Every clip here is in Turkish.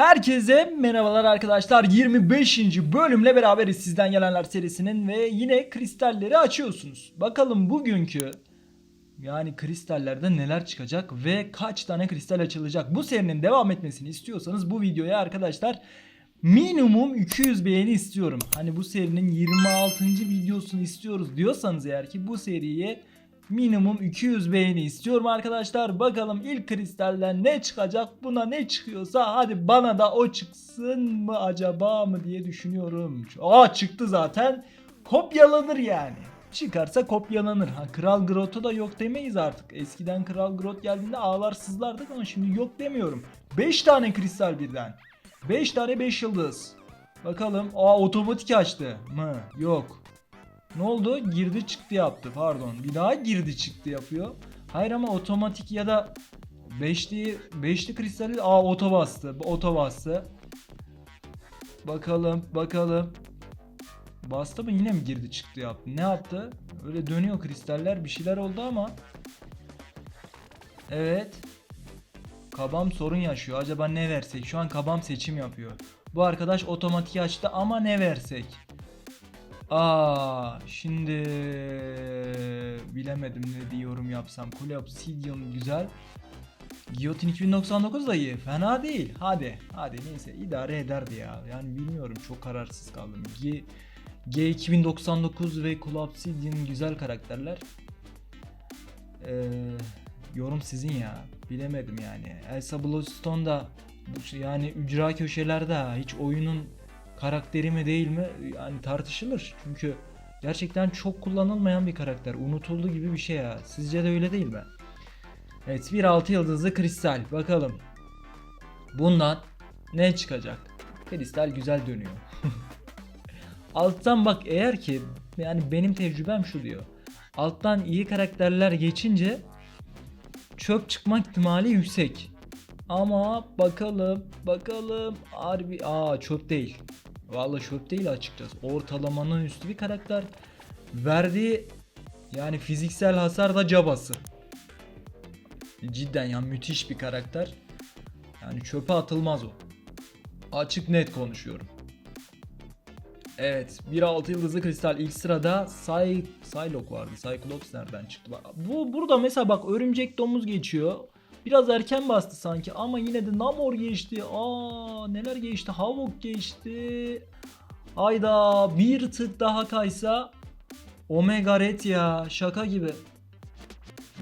Herkese merhabalar arkadaşlar. 25. bölümle beraberiz sizden gelenler serisinin ve yine kristalleri açıyorsunuz. Bakalım bugünkü yani kristallerde neler çıkacak ve kaç tane kristal açılacak. Bu serinin devam etmesini istiyorsanız bu videoya arkadaşlar minimum 200 beğeni istiyorum. Hani bu serinin 26. videosunu istiyoruz diyorsanız eğer ki bu seriye minimum 200 beğeni istiyorum arkadaşlar. Bakalım ilk kristalden ne çıkacak? Buna ne çıkıyorsa hadi bana da o çıksın mı acaba mı diye düşünüyorum. Aa çıktı zaten. Kopyalanır yani. Çıkarsa kopyalanır. Ha Kral Grot'u da yok demeyiz artık. Eskiden Kral Grot geldiğinde ağlar sızlardık ama şimdi yok demiyorum. 5 tane kristal birden. 5 tane 5 yıldız. Bakalım. Aa otomatik açtı mı? Yok. Ne oldu? Girdi çıktı yaptı. Pardon. Bir daha girdi çıktı yapıyor. Hayır ama otomatik ya da beşli beşli kristali aa oto bastı. Oto bastı. Bakalım, bakalım. Bastı mı yine mi girdi çıktı yaptı? Ne yaptı? Öyle dönüyor kristaller bir şeyler oldu ama. Evet. Kabam sorun yaşıyor. Acaba ne versek? Şu an kabam seçim yapıyor. Bu arkadaş otomatik açtı ama ne versek? Aa, şimdi bilemedim ne diyorum yapsam. Kule Obsidian güzel. Guillotine 2099 da iyi. Fena değil. Hadi. Hadi neyse idare ederdi ya. Yani bilmiyorum çok kararsız kaldım. G, G2099 ve Kule Obsidian güzel karakterler. Ee, yorum sizin ya. Bilemedim yani. Elsa Bloodstone da bu- yani ücra köşelerde. Hiç oyunun karakteri mi değil mi yani tartışılır. Çünkü gerçekten çok kullanılmayan bir karakter. Unutuldu gibi bir şey ya. Sizce de öyle değil mi? Evet bir 6 yıldızlı kristal. Bakalım. Bundan ne çıkacak? Kristal güzel dönüyor. Alttan bak eğer ki yani benim tecrübem şu diyor. Alttan iyi karakterler geçince çöp çıkma ihtimali yüksek. Ama bakalım bakalım harbi aa çöp değil. Vallahi çöp değil açıkçası. Ortalamanın üstü bir karakter. Verdiği yani fiziksel hasar da cabası. Cidden ya müthiş bir karakter. Yani çöpe atılmaz o. Açık net konuşuyorum. Evet, bir 6 yıldızlı kristal ilk sırada Psy Psylocke vardı. Cyclops nereden çıktı? Bu burada mesela bak örümcek domuz geçiyor. Biraz erken bastı sanki ama yine de Namor geçti. Aa neler geçti? Havok geçti. Hayda bir tık daha kaysa Omega Red ya şaka gibi.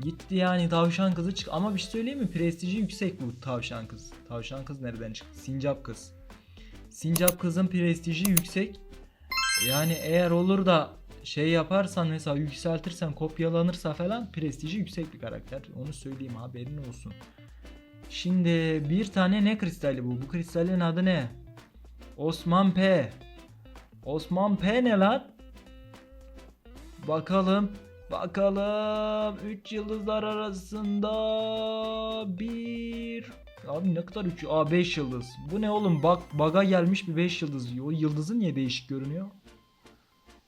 Gitti yani tavşan kızı çık ama bir şey söyleyeyim mi? Prestiji yüksek bu tavşan kız. Tavşan kız nereden çıktı? Sincap kız. Sincap kızın prestiji yüksek. Yani eğer olur da şey yaparsan mesela yükseltirsen kopyalanırsa falan prestiji yüksek bir karakter. Onu söyleyeyim haberin olsun. Şimdi bir tane ne kristali bu? Bu kristalin adı ne? Osman P. Osman P ne lan? Bakalım. Bakalım. 3 yıldızlar arasında bir Abi ne kadar 3 Aa 5 yıldız. Bu ne oğlum? Bak baga gelmiş bir 5 yıldız diyor. O yıldızı niye değişik görünüyor?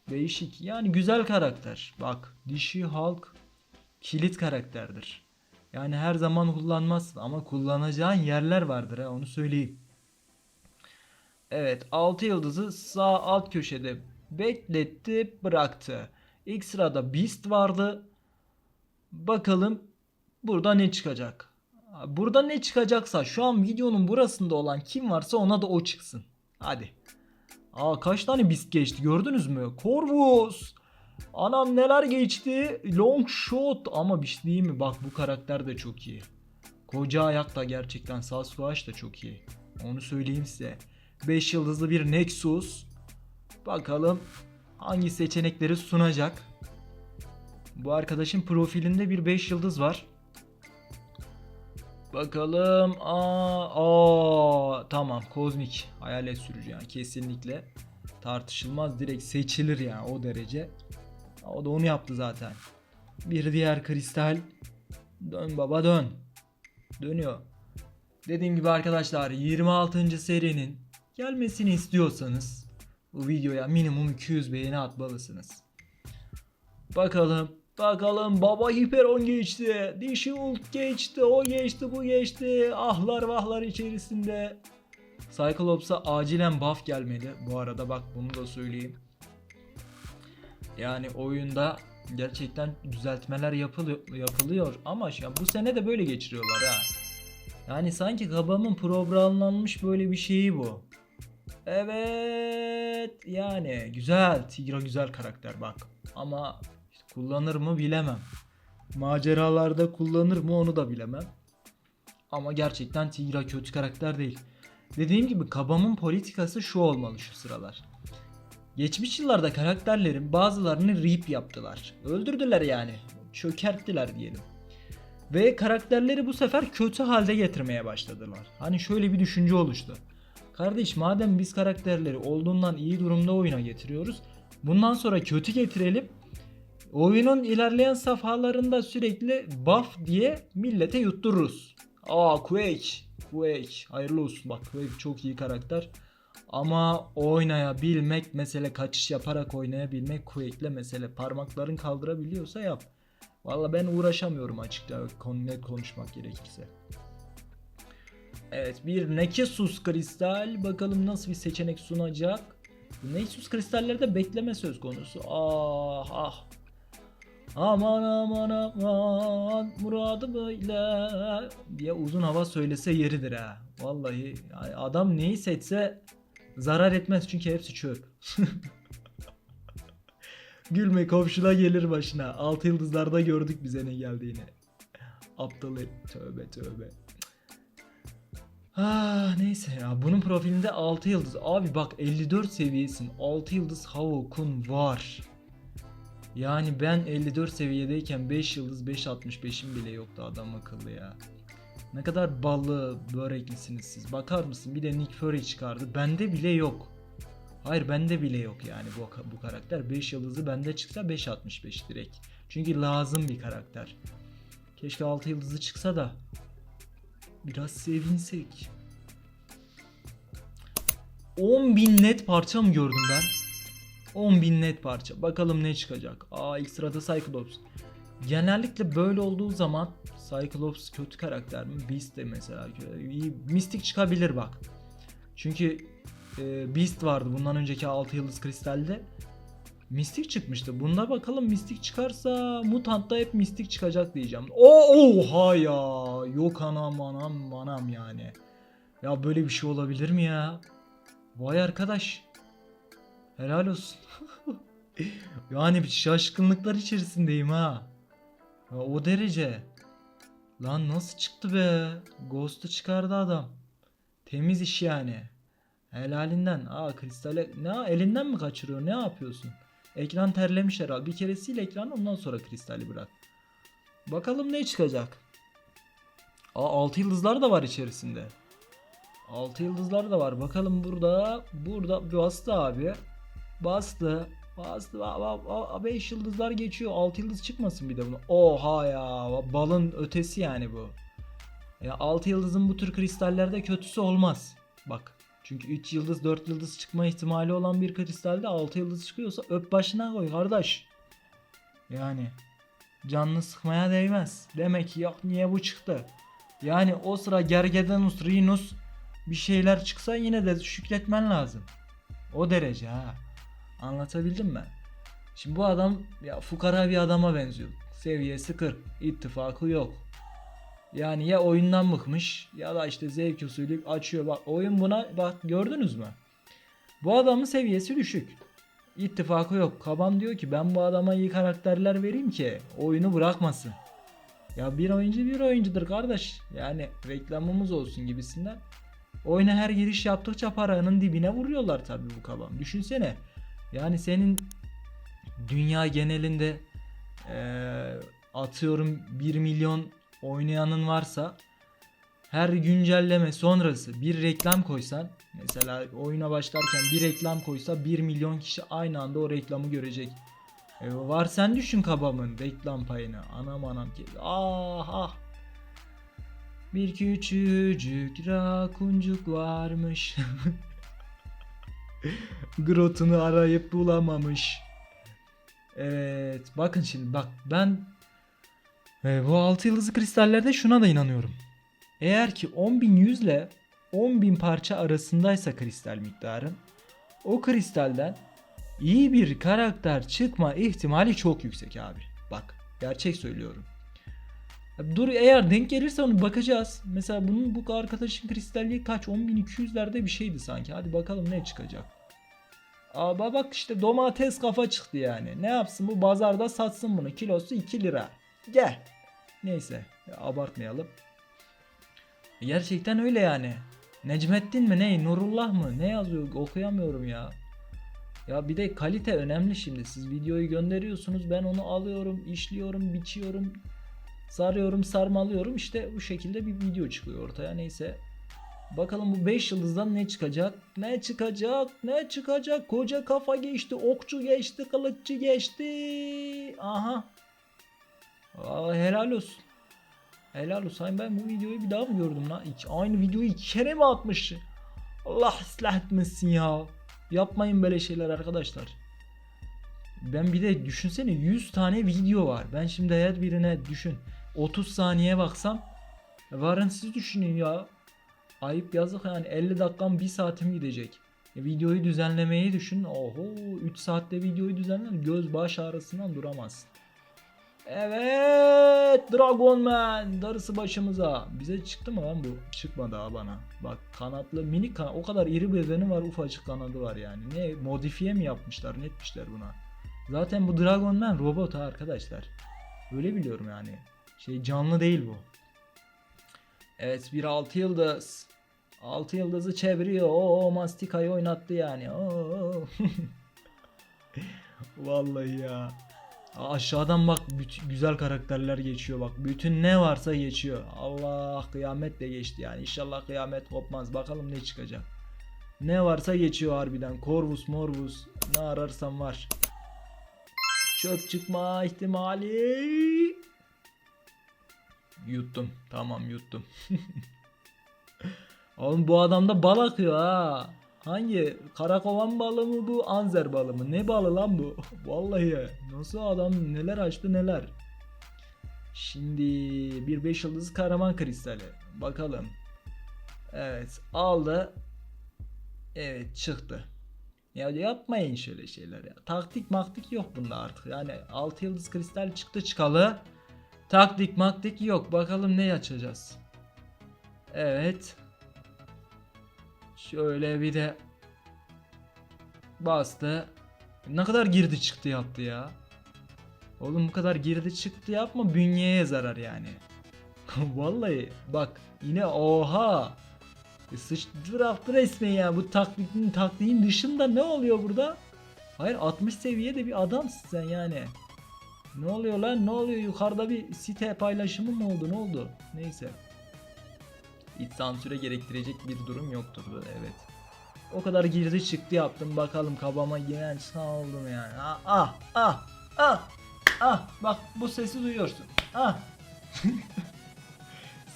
Değişik. Yani güzel karakter. Bak dişi halk kilit karakterdir. Yani her zaman kullanmazsın ama kullanacağın yerler vardır ha onu söyleyeyim. Evet 6 yıldızı sağ alt köşede bekletti bıraktı. İlk sırada Beast vardı. Bakalım burada ne çıkacak. Burada ne çıkacaksa şu an videonun burasında olan kim varsa ona da o çıksın. Hadi. Aa kaç tane Beast geçti gördünüz mü? Corvus. Anam neler geçti. Long shot ama bir şey değil mi? Bak bu karakter de çok iyi. Koca ayak da gerçekten Sasquatch da çok iyi. Onu söyleyeyim size. 5 yıldızlı bir Nexus. Bakalım hangi seçenekleri sunacak. Bu arkadaşın profilinde bir 5 yıldız var. Bakalım. Aa, aa, tamam kozmik hayalet sürücü yani kesinlikle tartışılmaz direkt seçilir yani o derece. O da onu yaptı zaten. Bir diğer kristal. Dön baba dön. Dönüyor. Dediğim gibi arkadaşlar 26. serinin gelmesini istiyorsanız bu videoya minimum 200 beğeni atmalısınız. Bakalım Bakalım baba hiperon geçti. Dişi ult geçti. O geçti bu geçti. Ahlar vahlar içerisinde. Cyclops'a acilen buff gelmeli. Bu arada bak bunu da söyleyeyim. Yani oyunda gerçekten düzeltmeler yapılıyor, yapılıyor ama an bu sene de böyle geçiriyorlar ha. Yani sanki kabamın programlanmış böyle bir şeyi bu. Evet yani güzel Tigra güzel karakter bak ama kullanır mı bilemem. Maceralarda kullanır mı onu da bilemem. Ama gerçekten Tigra kötü karakter değil. Dediğim gibi kabamın politikası şu olmalı şu sıralar. Geçmiş yıllarda karakterlerin bazılarını rip yaptılar. Öldürdüler yani. Çökerttiler diyelim. Ve karakterleri bu sefer kötü halde getirmeye başladılar. Hani şöyle bir düşünce oluştu. Kardeş madem biz karakterleri olduğundan iyi durumda oyuna getiriyoruz. Bundan sonra kötü getirelim. Oyunun ilerleyen safhalarında sürekli buff diye millete yuttururuz. Aa Quake. Quake. Hayırlı olsun bak Quake çok iyi karakter. Ama oynayabilmek mesele kaçış yaparak oynayabilmek Quake'le mesele. Parmakların kaldırabiliyorsa yap. Valla ben uğraşamıyorum açıkça net konuşmak gerekirse. Evet bir Nexus kristal bakalım nasıl bir seçenek sunacak. Nexus kristallerde bekleme söz konusu. Ah ah. Aman aman aman muradı böyle diye uzun hava söylese yeridir ha. Vallahi adam neyi seçse zarar etmez çünkü hepsi çöp. Gülme komşuna gelir başına. Altı yıldızlarda gördük bize ne geldiğini. Aptal herif. Tövbe tövbe. Ah neyse ya bunun profilinde 6 yıldız. Abi bak 54 seviyesin. 6 yıldız Havok'un var. Yani ben 54 seviyedeyken 5 yıldız 5.65'im bile yoktu adam akıllı ya. Ne kadar ballı böreklisiniz siz. Bakar mısın? Bir de Nick Fury çıkardı. Bende bile yok. Hayır bende bile yok yani bu, bu karakter. 5 yıldızı bende çıksa 5.65 direkt. Çünkü lazım bir karakter. Keşke 6 yıldızı çıksa da biraz sevinsek. 10.000 net parça mı gördüm ben? 10.000 net parça. Bakalım ne çıkacak. Aa ilk sırada Cyclops. Genellikle böyle olduğu zaman Cyclops kötü karakter mi? Beast de mesela. Mystic çıkabilir bak. Çünkü e, Beast vardı bundan önceki 6 yıldız kristalde. Mystic çıkmıştı. Bunda bakalım Mystic çıkarsa Mutant'ta hep Mystic çıkacak diyeceğim. O oha ya. Yok anam anam anam yani. Ya böyle bir şey olabilir mi ya? Vay arkadaş. Helal olsun. yani şaşkınlıklar içerisindeyim ha. Ya o derece. Lan nasıl çıktı be? Ghost'u çıkardı adam. Temiz iş yani. Helalinden. Aa kristale ne elinden mi kaçırıyor? Ne yapıyorsun? Ekran terlemiş herhalde. Bir kere sil ekranı ondan sonra kristali bırak. Bakalım ne çıkacak. Aa 6 yıldızlar da var içerisinde. 6 yıldızlar da var. Bakalım burada. Burada bastı abi. Bastı. Bastı. 5 yıldızlar geçiyor. 6 yıldız çıkmasın bir de bunu. Oha ya. Balın ötesi yani bu. Ya 6 yıldızın bu tür kristallerde kötüsü olmaz. Bak. Çünkü 3 yıldız 4 yıldız çıkma ihtimali olan bir kristalde 6 yıldız çıkıyorsa öp başına koy kardeş. Yani canını sıkmaya değmez. Demek ki yok niye bu çıktı. Yani o sıra Gergedanus, Rhinus bir şeyler çıksa yine de şükretmen lazım. O derece ha. Anlatabildim mi? Şimdi bu adam ya fukara bir adama benziyor. Seviyesi 40. ittifakı yok. Yani ya oyundan bıkmış ya da işte zevk usulü açıyor. Bak oyun buna bak gördünüz mü? Bu adamın seviyesi düşük. İttifakı yok. Kabam diyor ki ben bu adama iyi karakterler vereyim ki oyunu bırakmasın. Ya bir oyuncu bir oyuncudur kardeş. Yani reklamımız olsun gibisinden. Oyuna her giriş yaptıkça paranın dibine vuruyorlar tabii bu kabam. Düşünsene. Yani senin dünya genelinde eee, atıyorum 1 milyon oynayanın varsa her güncelleme sonrası bir reklam koysan mesela oyuna başlarken bir reklam koysa 1 milyon kişi aynı anda o reklamı görecek. E, var sen düşün kabamın reklam payını. Anam anam ki. Ah ah. Bir küçücük rakuncuk varmış. Grotunu arayıp bulamamış. Evet bakın şimdi bak ben e, bu 6 yıldızlı kristallerde şuna da inanıyorum. Eğer ki 10.100 ile 10.000 parça arasındaysa kristal miktarın o kristalden iyi bir karakter çıkma ihtimali çok yüksek abi. Bak gerçek söylüyorum. Dur eğer denk gelirse onu bakacağız. Mesela bunun bu arkadaşın kristalliği kaç? 10.200'lerde bir şeydi sanki. Hadi bakalım ne çıkacak. Aa bak işte domates kafa çıktı yani. Ne yapsın bu pazarda satsın bunu. Kilosu 2 lira. Gel. Neyse ya abartmayalım. Gerçekten öyle yani. Necmettin mi ne? Nurullah mı? Ne yazıyor? Okuyamıyorum ya. Ya bir de kalite önemli şimdi. Siz videoyu gönderiyorsunuz. Ben onu alıyorum, işliyorum, biçiyorum, sarıyorum, sarmalıyorum. İşte bu şekilde bir video çıkıyor ortaya. Neyse. Bakalım bu 5 yıldızdan ne çıkacak? Ne çıkacak? Ne çıkacak? Koca kafa geçti, okçu geçti, kılıççı geçti. Aha. Aa, helal olsun. Helal olsun. Ben bu videoyu bir daha mı gördüm lan? Aynı videoyu iki kere mi atmış? Allah ıslah etmesin ya. Yapmayın böyle şeyler arkadaşlar. Ben bir de düşünsene 100 tane video var. Ben şimdi her birine düşün. 30 saniye baksam. Varın siz düşünün ya. Ayıp yazık yani 50 dakikam 1 saatim gidecek. E, videoyu düzenlemeyi düşün. Oho 3 saatte videoyu düzenler. Göz baş ağrısından duramazsın. Evet Dragon Man darısı başımıza. Bize çıktı mı lan bu? Çıkmadı ha bana. Bak kanatlı minik kanat. O kadar iri bedeni var ufacık kanadı var yani. Ne modifiye mi yapmışlar ne etmişler buna. Zaten bu Dragon Man robot ha arkadaşlar. Öyle biliyorum yani. Şey canlı değil bu. Evet bir 6 yıldız. 6 yıldızı çeviriyor. Oo Mastika'yı oynattı yani. Oo. Vallahi ya. Aşağıdan bak güzel karakterler geçiyor bak. Bütün ne varsa geçiyor. Allah kıyamet de geçti yani. İnşallah kıyamet kopmaz. Bakalım ne çıkacak. Ne varsa geçiyor harbiden. Corvus, Morvus ne ararsan var. Çöp çıkma ihtimali. Yuttum. Tamam yuttum. Oğlum bu adamda bal akıyor ha. Hangi? Karakovan balı mı bu? Anzer balı mı? Ne balı lan bu? Vallahi nasıl adam neler açtı neler. Şimdi bir 5 yıldız kahraman kristali. Bakalım. Evet aldı. Evet çıktı. Ya yapmayın şöyle şeyler ya. Taktik maktik yok bunda artık. Yani 6 yıldız kristal çıktı çıkalı. Taktik maktik yok. Bakalım ne açacağız. Evet. Şöyle bir de bastı. Ne kadar girdi çıktı yaptı ya. Oğlum bu kadar girdi çıktı yapma bünyeye zarar yani. Vallahi bak yine oha. E sıçtı bıraktı resmen ya bu taktiğin taktiğin dışında ne oluyor burada? Hayır 60 seviyede bir adamsın sen yani. Ne oluyor lan ne oluyor yukarıda bir site paylaşımı mı oldu ne oldu? Neyse. İç sansüre gerektirecek bir durum yoktur evet. O kadar girdi çıktı yaptım bakalım kabama giren oldum yani. Ah ah ah ah ah bak bu sesi duyuyorsun. Ah.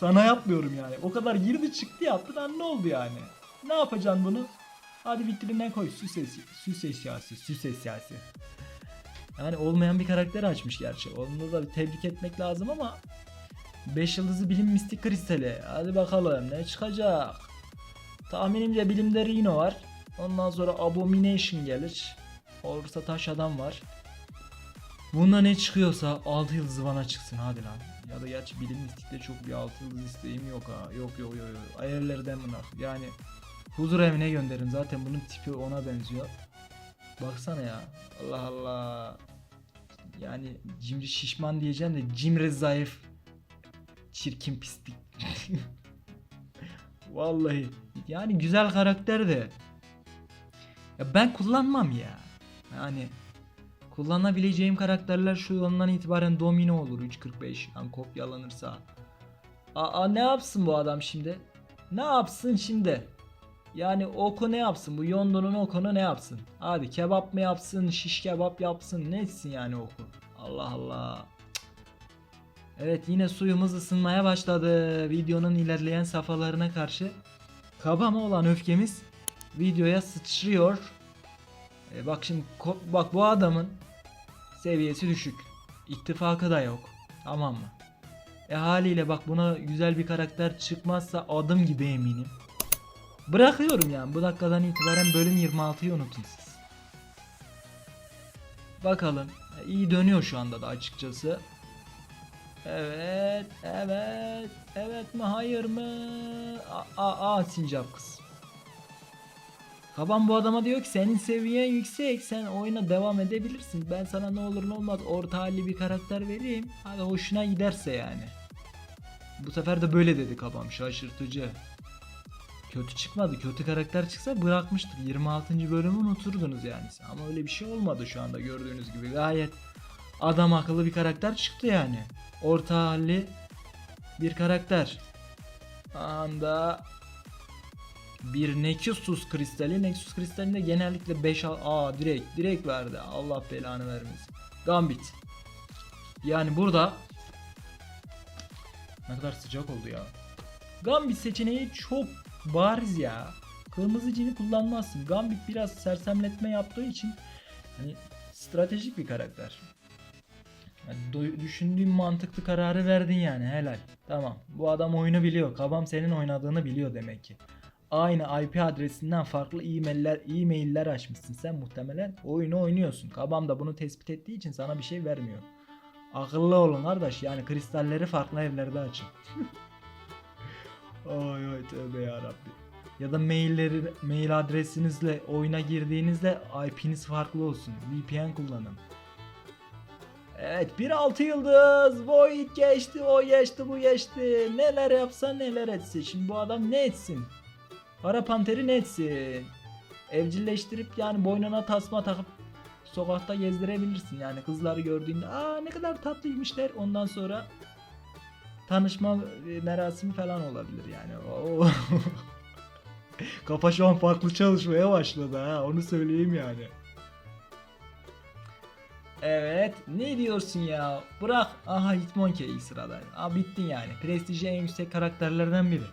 Sana yapmıyorum yani. O kadar girdi çıktı yaptın lan ne oldu yani? Ne yapacaksın bunu? Hadi vitrine koy süs, esi, süs eşyası, süs eşyası. Yani olmayan bir karakter açmış gerçi. Onu da tebrik etmek lazım ama 5 yıldızı bilim mistik kristali. Hadi bakalım ne çıkacak? Tahminimce bilimde Rhino var. Ondan sonra Abomination gelir. Olursa taş adam var. Bunda ne çıkıyorsa 6 yıldızı bana çıksın hadi lan. Ya da gerçi bilim mistikte çok bir 6 yıldız isteğim yok ha. Yok yok yok yok. Ayarlardan bırak. Yani huzur evine gönderin. Zaten bunun tipi ona benziyor. Baksana ya. Allah Allah. Yani cimri şişman diyeceğim de cimri zayıf. Çirkin pislik. Vallahi. Yani güzel karakter de. Ya ben kullanmam ya. Yani kullanabileceğim karakterler şu andan itibaren domino olur 3.45 yani kopyalanırsa. Aa ne yapsın bu adam şimdi? Ne yapsın şimdi? Yani oku ne yapsın? Bu Yondo'nun okunu ne yapsın? Hadi kebap mı yapsın? Şiş kebap yapsın? Ne etsin yani oku? Allah Allah. Evet yine suyumuz ısınmaya başladı. Videonun ilerleyen safhalarına karşı kabama olan öfkemiz videoya sıçrıyor. E bak şimdi bak bu adamın seviyesi düşük. İttifakı da yok. Tamam mı? E haliyle bak buna güzel bir karakter çıkmazsa adım gibi eminim. Bırakıyorum yani bu dakikadan itibaren bölüm 26'yı unutun siz. Bakalım. iyi dönüyor şu anda da açıkçası. Evet, evet, evet mi hayır mı? Aa, aa, sincap kız. Kaban bu adama diyor ki senin seviyen yüksek sen oyuna devam edebilirsin. Ben sana ne olur ne olmaz orta halli bir karakter vereyim. Hadi hoşuna giderse yani. Bu sefer de böyle dedi kabam şaşırtıcı. Kötü çıkmadı. Kötü karakter çıksa bırakmıştık. 26. bölümü unuturdunuz yani. Ama öyle bir şey olmadı şu anda gördüğünüz gibi. Gayet adam akıllı bir karakter çıktı yani. Orta halli bir karakter. Anda bir Nexus kristali. Nexus kristalinde genellikle 5 aa direkt direkt verdi. Allah belanı vermesin. Gambit. Yani burada ne kadar sıcak oldu ya. Gambit seçeneği çok bariz ya. Kırmızı cini kullanmazsın. Gambit biraz sersemletme yaptığı için hani stratejik bir karakter. Yani düşündüğün mantıklı kararı verdin yani helal. Tamam. Bu adam oyunu biliyor. Kabam senin oynadığını biliyor demek ki. Aynı IP adresinden farklı e-mailler, e-mailler açmışsın sen muhtemelen. Oyunu oynuyorsun. Kabam da bunu tespit ettiği için sana bir şey vermiyor. Akıllı olun kardeş. Yani kristalleri farklı evlerde açın. ay ay tövbe yarabbi. Ya da mailleri, mail adresinizle oyuna girdiğinizde IP'niz farklı olsun. VPN kullanın. Evet 1.6 yıldız. Void geçti, o geçti, bu geçti. Neler yapsa neler etsin. Şimdi bu adam ne etsin? Kara Panter'i ne etsin? Evcilleştirip yani boynuna tasma takıp sokakta gezdirebilirsin. Yani kızları gördüğünde aa ne kadar tatlıymış der. Ondan sonra tanışma e, merasimi falan olabilir yani. Kafa şu an farklı çalışmaya başladı ha onu söyleyeyim yani. Evet ne diyorsun ya bırak aha Hitmonkey ilk sırada. Aa, bittin yani prestiji en yüksek karakterlerden biri.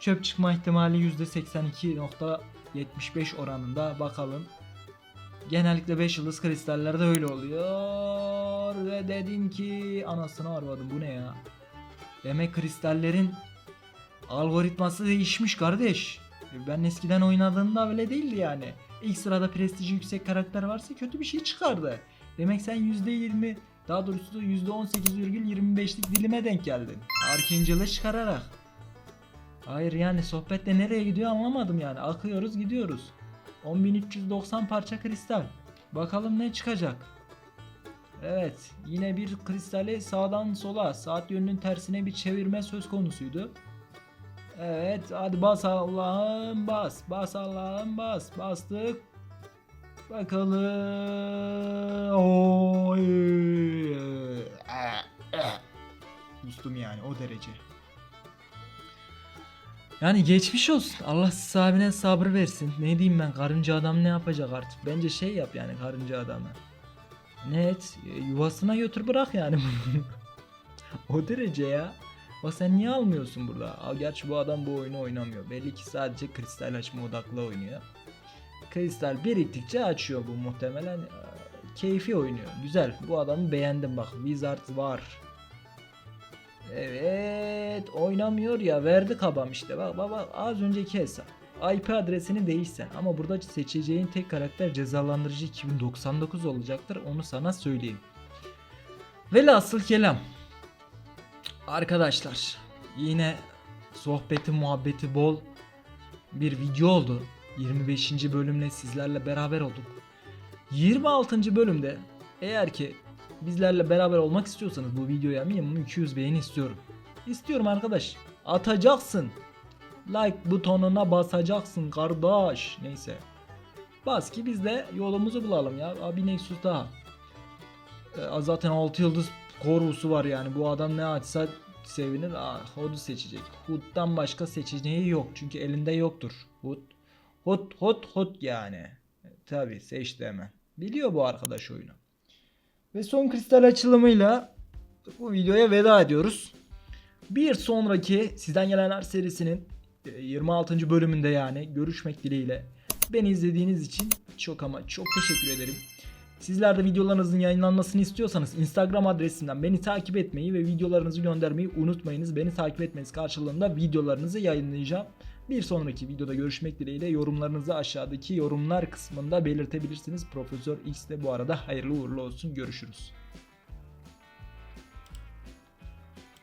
Çöp çıkma ihtimali %82.75 oranında bakalım. Genellikle 5 yıldız kristallerde öyle oluyor. Ve dedin ki anasını arvadım bu ne ya. Demek kristallerin algoritması değişmiş kardeş. E, Ben eskiden oynadığımda öyle değildi yani. İlk sırada prestiji yüksek karakter varsa kötü bir şey çıkardı. Demek sen %20 daha doğrusu %18,25'lik dilime denk geldin. Arkangel'ı çıkararak. Hayır yani sohbette nereye gidiyor anlamadım yani. Akıyoruz gidiyoruz. 10.390 parça kristal. Bakalım ne çıkacak. Evet yine bir kristali sağdan sola saat yönünün tersine bir çevirme söz konusuydu. Evet hadi bas Allah'ım bas bas Allah'ım bas bastık. Bakalım. Oy. Kustum yani o derece. Yani geçmiş olsun. Allah sahibine sabır versin. Ne diyeyim ben karınca adam ne yapacak artık? Bence şey yap yani karınca adamı. Net e, yuvasına götür bırak yani. o derece ya. Bak sen niye almıyorsun burada? Gerçi bu adam bu oyunu oynamıyor. Belli ki sadece kristal açma odaklı oynuyor. Kristal biriktikçe açıyor bu muhtemelen. Ee, Keyfi oynuyor. Güzel. Bu adamı beğendim bak. Wizard var. Evet oynamıyor ya verdi kabam işte bak baba az önceki hesap IP adresini değişsen ama burada seçeceğin tek karakter cezalandırıcı 2099 olacaktır onu sana söyleyeyim. Velhasıl kelam Arkadaşlar yine sohbeti muhabbeti bol bir video oldu 25. bölümle sizlerle beraber olduk 26. bölümde eğer ki bizlerle beraber olmak istiyorsanız bu videoya minimum 200 beğeni istiyorum. İstiyorum arkadaş. Atacaksın. Like butonuna basacaksın kardeş. Neyse. Bas ki biz de yolumuzu bulalım ya. Abi Nexus daha. Ee, zaten 6 yıldız korusu var yani. Bu adam ne açsa sevinir. Aa, Hood'u seçecek. Hood'dan başka seçeneği yok. Çünkü elinde yoktur. Hood. Hood, Hood, Hood yani. Tabi seçti hemen. Biliyor bu arkadaş oyunu. Ve son kristal açılımıyla bu videoya veda ediyoruz. Bir sonraki Sizden Gelenler serisinin e, 26. bölümünde yani görüşmek dileğiyle. Beni izlediğiniz için çok ama çok teşekkür ederim. Sizler de videolarınızın yayınlanmasını istiyorsanız Instagram adresimden beni takip etmeyi ve videolarınızı göndermeyi unutmayınız. Beni takip etmeniz karşılığında videolarınızı yayınlayacağım. Bir sonraki videoda görüşmek dileğiyle yorumlarınızı aşağıdaki yorumlar kısmında belirtebilirsiniz. Profesör X de bu arada hayırlı uğurlu olsun. Görüşürüz.